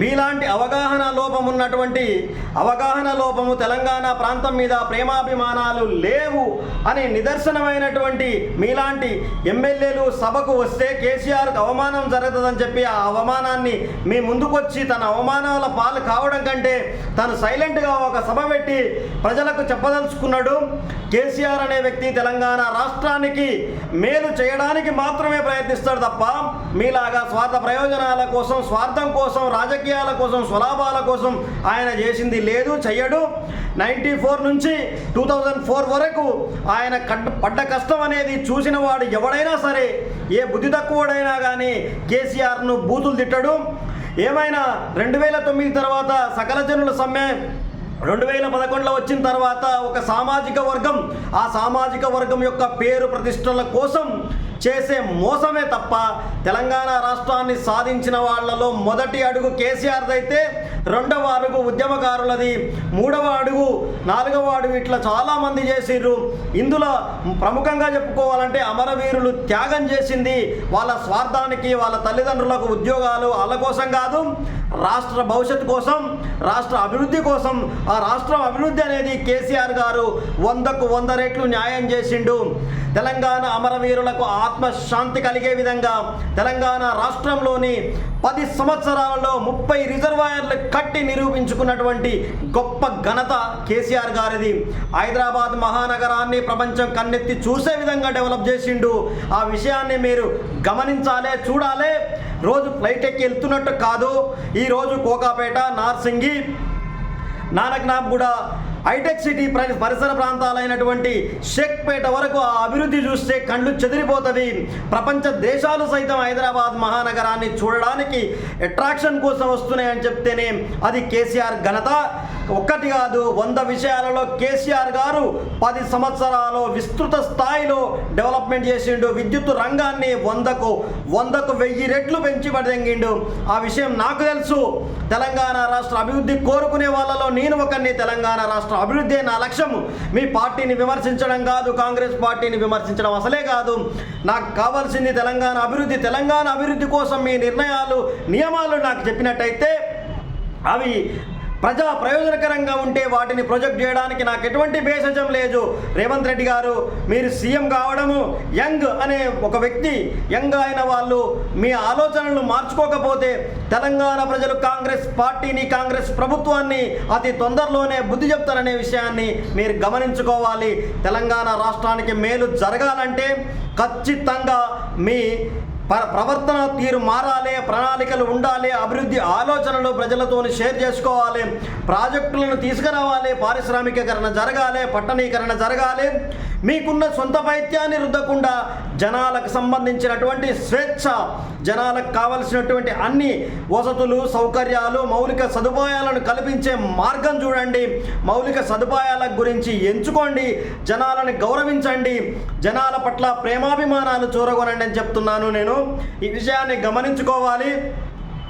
మీలాంటి అవగాహన లోపం ఉన్నటువంటి అవగాహన లోపము తెలంగాణ ప్రాంతం మీద ప్రేమాభిమానాలు లేవు అని నిదర్శనమైనటువంటి మీలాంటి ఎమ్మెల్యేలు సభకు వస్తే కేసీఆర్కు అవమానం జరుగుతుందని చెప్పి ఆ అవమానాన్ని మీ ముందుకొచ్చి తన అవమానాల పాలు కావడం కంటే తను సైలెంట్గా ఒక సభ పెట్టి ప్రజలకు చెప్పదలుచుకున్నాడు. కేసీఆర్ అనే వ్యక్తి తెలంగాణ రాష్ట్రానికి మేలు చేయడానికి మాత్రమే ప్రయత్నిస్తాడు తప్ప మీలాగా స్వార్థ ప్రయోజనాల కోసం స్వార్థం కోసం రాజకీయ రాజకీయాల కోసం స్వలాభాల కోసం ఆయన చేసింది లేదు చెయ్యడు. నైంటీ ఫోర్ నుంచి టూ థౌజండ్ ఫోర్ వరకు ఆయన కట్ పడ్డ కష్టం అనేది చూసిన వాడు ఎవడైనా సరే ఏ బుద్ధి తక్కువడైనా కానీ కేసీఆర్ను బూతులు తిట్టడు. ఏమైనా రెండు వేల తొమ్మిది తర్వాత సకల జనుల సమ్మె రెండు వేల పదకొండులో వచ్చిన తర్వాత ఒక సామాజిక వర్గం ఆ సామాజిక వర్గం యొక్క పేరు ప్రతిష్టల కోసం చేసే మోసమే తప్ప తెలంగాణ రాష్ట్రాన్ని సాధించిన వాళ్ళలో మొదటి అడుగు కేసీఆర్దైతే రెండవ అడుగు ఉద్యమకారులది. మూడవ అడుగు నాలుగవ అడుగు ఇట్లా చాలామంది చేసిర్రు. ఇందులో ప్రముఖంగా చెప్పుకోవాలంటే అమరవీరులు త్యాగం చేసింది వాళ్ళ స్వార్థానికి వాళ్ళ తల్లిదండ్రులకు ఉద్యోగాలు వాళ్ళ కోసం కాదు రాష్ట్ర భవిష్యత్తు కోసం రాష్ట్ర అభివృద్ధి కోసం. ఆ రాష్ట్ర అభివృద్ధి అనేది కేసీఆర్ గారు వందకు వంద రెట్లు న్యాయం చేసిండు. తెలంగాణ అమరవీరులకు ఆత్మశాంతి కలిగే విధంగా తెలంగాణ రాష్ట్రంలోని పది సంవత్సరాలలో ముప్పై రిజర్వాయర్లు కట్టి నిరూపించుకున్నటువంటి గొప్ప ఘనత కేసీఆర్ గారిది. హైదరాబాద్ మహానగరాన్ని ప్రపంచం కన్నెత్తి చూసే విధంగా డెవలప్ చేసిండు. ఆ విషయాన్ని మీరు గమనించాలే చూడాలే. రోజు ఫ్లైట్ ఎక్కి వెళ్తున్నట్టు కాదు. ఈరోజు కోకాపేట నార్సింగి నానక్నాథ్ కూడా హైటెక్ సిటీ పరిసర ప్రాంతాలైనటువంటి షేక్పేట వరకు ఆ అభివృద్ధి చూస్తే కళ్ళు చెదిరిపోతుంది. ప్రపంచ దేశాలు సైతం హైదరాబాద్ మహానగరాన్ని చూడడానికి అట్రాక్షన్ కోసం వస్తున్నాయని చెప్తేనే అది కేసీఆర్ ఘనత. ఒక్కటి కాదు వంద విషయాలలో కేసీఆర్ గారు పది సంవత్సరాలు విస్తృత స్థాయిలో డెవలప్మెంట్ చేసిండు. విద్యుత్ రంగాన్ని వందకు వందకు వెయ్యి రెట్లు పెంచి పడదెంగిండు ఆ విషయం నాకు తెలుసు. తెలంగాణ రాష్ట్ర అభివృద్ధి కోరుకునే వాళ్ళలో నేను ఒకరిని తెలంగాణ రాష్ట్ర అభివృద్ధి నా లక్ష్యం మీ పార్టీని విమర్శించడం కాదు కాంగ్రెస్ పార్టీని విమర్శించడం అసలే కాదు. నాకు కావాల్సింది తెలంగాణ అభివృద్ధి. తెలంగాణ అభివృద్ధి కోసం మీ నిర్ణయాలు నియమాలు నాకు చెప్పినట్టయితే అవి ప్రజా ప్రయోజనకరంగా ఉంటే వాటిని ప్రొజెక్ట్ చేయడానికి నాకు ఎటువంటి భేషజం లేదు. రేవంత్ రెడ్డి గారు మీరు సీఎం కావడము యంగ్ అనే ఒక వ్యక్తి యంగ్ అయిన వాళ్ళు మీ ఆలోచనలు మార్చుకోకపోతే తెలంగాణ ప్రజలు కాంగ్రెస్ పార్టీని కాంగ్రెస్ ప్రభుత్వాన్ని అతి తొందరలోనే బుద్ధి చెప్తారనే విషయాన్ని మీరు గమనించుకోవాలి. తెలంగాణ రాష్ట్రానికి మేలు జరగాలంటే ఖచ్చితంగా మీ ప్రవర్తన తీరు మారాలి ప్రణాళికలు ఉండాలి అభివృద్ధి ఆలోచనలు ప్రజలతో షేర్ చేసుకోవాలి ప్రాజెక్టులను తీసుకురావాలి పారిశ్రామికీకరణ జరగాలి పట్టణీకరణ జరగాలి మీకున్న సొంత పైత్యాన్ని రుద్దకుండా జనాలకు సంబంధించినటువంటి స్వేచ్ఛ జనాలకు కావలసినటువంటి అన్ని వసతులు సౌకర్యాలు మౌలిక సదుపాయాలను కల్పించే మార్గం చూడండి. మౌలిక సదుపాయాల గురించి ఎంచుకోండి. జనాలను గౌరవించండి. జనాల పట్ల ప్రేమాభిమానాలు చూరగొనండి అని చెప్తున్నాను నేను. ఈ విషయాన్ని గమనించుకోవాలి.